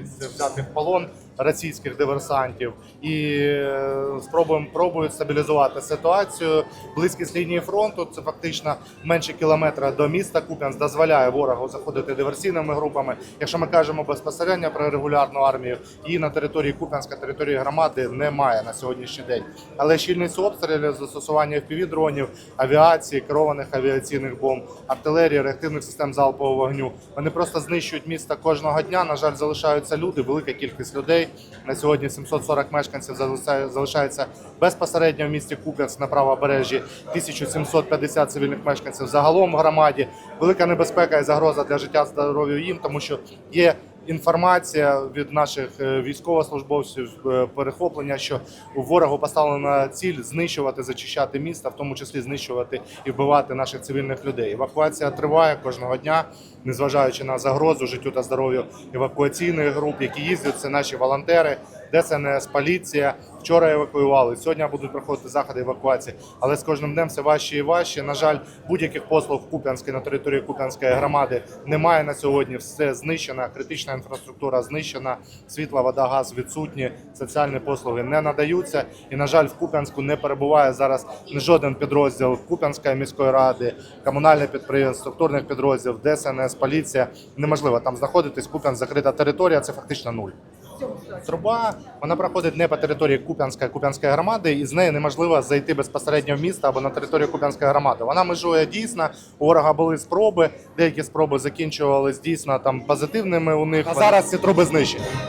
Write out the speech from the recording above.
взяти в полон російських диверсантів і е, спробуємо пробують стабілізувати ситуацію. Близькість лінії фронту це фактично менше кілометра до міста Куп'янськ дозволяє ворогу заходити диверсійними групами. Якщо ми кажемо безпосередньо про регулярну армію, її на території Куп'янська, території громади немає на сьогоднішній день. Але щільність обстрілів, застосування FPV-дронів, авіації, керованих авіаційних бомб, артилерії, реактивних систем залпового вогню. Вони просто знищують місто кожного дня. На жаль, залишаються люди, велика кількість людей. На сьогодні 740 мешканців залишає- залишається безпосередньо в місті Куп'янськ на правобережжі, 1750 цивільних мешканців загалом в громаді. Велика небезпека і загроза для життя здоров'я їм, тому що є інформація від наших е, військовослужбовців е, перехоплення, що ворогу поставлена ціль знищувати, зачищати міста, в тому числі знищувати і вбивати наших цивільних людей. Евакуація триває кожного дня, незважаючи на загрозу життю та здоров'ю евакуаційних груп, які їздять, це наші волонтери. ДСНС, поліція вчора евакуювали. Сьогодні будуть проходити заходи евакуації, але з кожним днем все важче і важче. На жаль, будь-яких послуг в Куп'янській на території Куп'янської громади немає на сьогодні. Все знищено, критична інфраструктура знищена, світла, вода, газ відсутні, соціальні послуги не надаються. І на жаль, в Куп'янську не перебуває зараз жоден підрозділ Куп'янської міської ради, комунальних підприємств, структурних підрозділів, ДСНС, поліція. Неможливо там знаходитись. Куп'янськ закрита територія. Це фактично нуль. Труба вона проходить не по території Куп'янської Куп'янської громади, і з неї неможливо зайти безпосередньо в місто або на територію Куп'янської громади. Вона межує дійсно. У ворога були спроби. Деякі спроби закінчувалися дійсно там позитивними у них. А зараз ці труби знищені.